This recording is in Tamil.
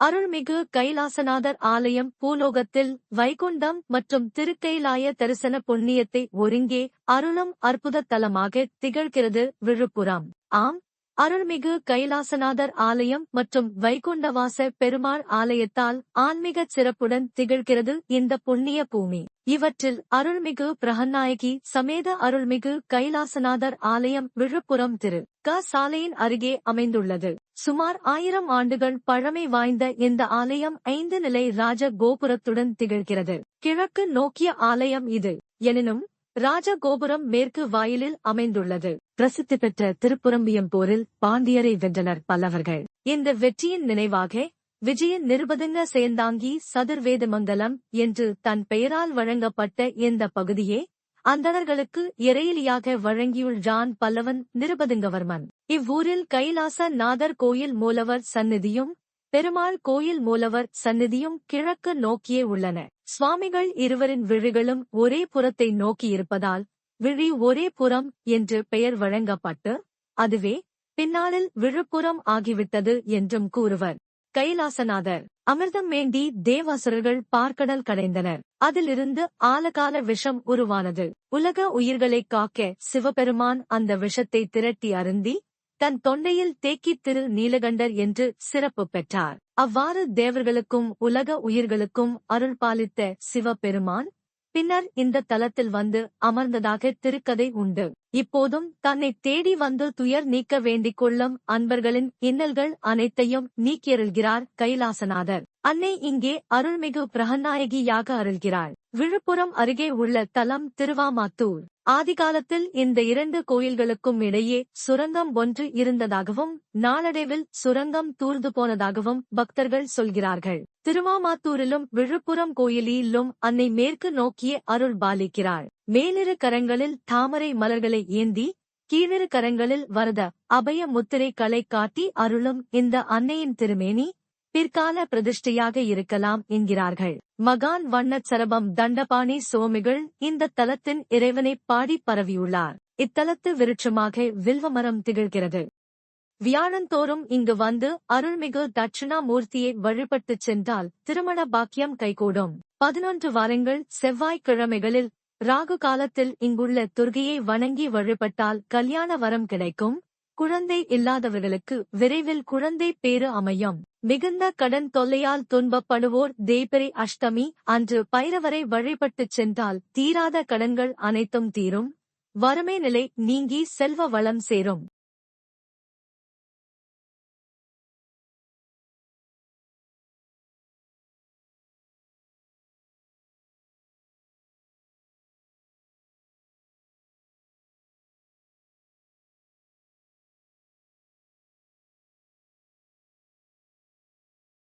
அருள்மிகு கைலாசநாதர் ஆலயம் பூலோகத்தில் வைகுண்டம் மற்றும் திருக்கைலாய தரிசன புண்ணியத்தை ஒருங்கே அருளும் அற்புத தலமாக திகழ்கிறது விழுப்புரம். ஆம் அருள்மிகு கைலாசநாதர் ஆலயம் மற்றும் வைகுண்டவாச பெருமாள் ஆலயத்தால் ஆன்மீக சிறப்புடன் திகழ்கிறது இந்த புண்ணிய பூமி. இவற்றில் அருள்மிகு பிரகநாயகி சமேத அருள்மிகு கைலாசநாதர் ஆலயம் விழுப்புரம் திரு. க. சாலையின் அருகே அமைந்துள்ளது. சுமார் ஆயிரம் ஆண்டுகள் பழமை வாய்ந்த இந்த ஆலயம் ஐந்து நிலை ராஜ கோபுரத்துடன் திகழ்கிறது. கிழக்கு நோக்கிய ஆலயம் இது. எனினும் ராஜகோபுரம் மேற்கு வாயிலில் அமைந்துள்ளது. பிரசித்தி பெற்ற திருப்புரம்பியம் போரில் பாண்டியரை வென்றனர் பல்லவர்கள். இந்த வெற்றியின் நினைவாக விஜயன் நிருபதுங்க சேந்தாங்கி சதுர்வேதமங்கலம் என்று தன் பெயரால் வழங்கப்பட்ட இந்த பகுதியே அந்தணர்களுக்கு இறையிலியாக வழங்கியுள்ளான் பல்லவன் நிருபதுங்கவர்மன். இவ்வூரில் கைலாச நாதர் கோயில் மூலவர் சந்நிதியும் பெருமாள் கோயில் மூலவர் சந்நிதியும் கிழக்கு நோக்கியே உள்ளன. சுவாமிகள் இருவரின் விழிகளும் ஒரே புறத்தை நோக்கியிருப்பதால் விழி ஒரே புறம் என்று பெயர் வழங்கப்பட்டு அதுவே பின்னாளில் விழுப்புறம் ஆகிவிட்டது என்றும் கூறுவர். கைலாசநாதர். அமிர்தம் வேண்டி தேவாசுரர்கள் பார்க்கடல் கடைந்தனர். அதிலிருந்து ஆலகால விஷம் உருவானது. உலக உயிர்களைக் காக்க சிவபெருமான் அந்த விஷத்தை திரட்டி அருந்தி தன் தொண்டையில் தேக்கித் திரு நீலகண்டர் என்று சிறப்பு பெற்றார். அவ்வாறு தேவர்களுக்கும் உலக உயிர்களுக்கும் அருள் பாலித்த சிவபெருமான் பின்னர் இந்த தலத்தில் வந்து அமர்ந்ததாக திருக்கதை உண்டு. இப்போதும் தன்னை தேடி வந்து துயர் நீக்க வேண்டிக் கொள்ளும் அன்பர்களின் இன்னல்கள் அனைத்தையும் நீக்கியருள்கிறார் கைலாசநாதர். அன்னை இங்கே அருள்மிகு பிரகநாயகியாக அருள்கிறாள். விழுப்புரம் அருகே உள்ள தலம் திருவாமாத்தூர். ஆதிகாலத்தில் இந்த இரண்டு கோயில்களுக்கும் இடையே சுரங்கம் ஒன்று இருந்ததாகவும் நாளடைவில் சுரங்கம் தூர்ந்து போனதாகவும் பக்தர்கள் சொல்கிறார்கள். திருவாமாத்தூரிலும் விழுப்புரம் கோயிலிலும் அன்னை மேற்கு நோக்கிய அருள் பாலிக்கிறாள். மேலிரு கரங்களில் தாமரை மலர்களை ஏந்தி கீழிரு கரங்களில் வரத அபய முத்திரை களை காட்டி அருளும் இந்த அன்னையின் திருமேனி பிற்கால பிரதிஷ்டையாக இருக்கலாம் என்கிறார்கள். மகான் வண்ணச் சரபம் தண்டபாணி சோமிகள் இந்த தலத்தின் இறைவனை பாடி பரவியுள்ளார். இத்தலத்து விருட்சமாக வில்வமரம் திகழ்கிறது. வியாழந்தோறும் இங்கு வந்து அருள்மிகு தட்சிணாமூர்த்தியை வழிபட்டுச் சென்றால் திருமண பாக்கியம் கைகூடும். பதினொன்று வாரங்கள் செவ்வாய்க்கிழமைகளில் ராகு காலத்தில் இங்குள்ள துர்கையை வணங்கி வழிபட்டால் கல்யாண வரம் கிடைக்கும். குழந்தை இல்லாதவர்களுக்கு விரைவில் குழந்தை பேறு அமையும். மிகுந்த கடன் தொல்லையால் துன்பப்படுவோர் தேய்பிரை அஷ்டமி அன்று பைரவரை வழிபட்டுச் சென்றால் தீராத கடன்கள் அனைத்தும் தீரும். வறுமை நிலை நீங்கி செல்வ வளம் சேரும்.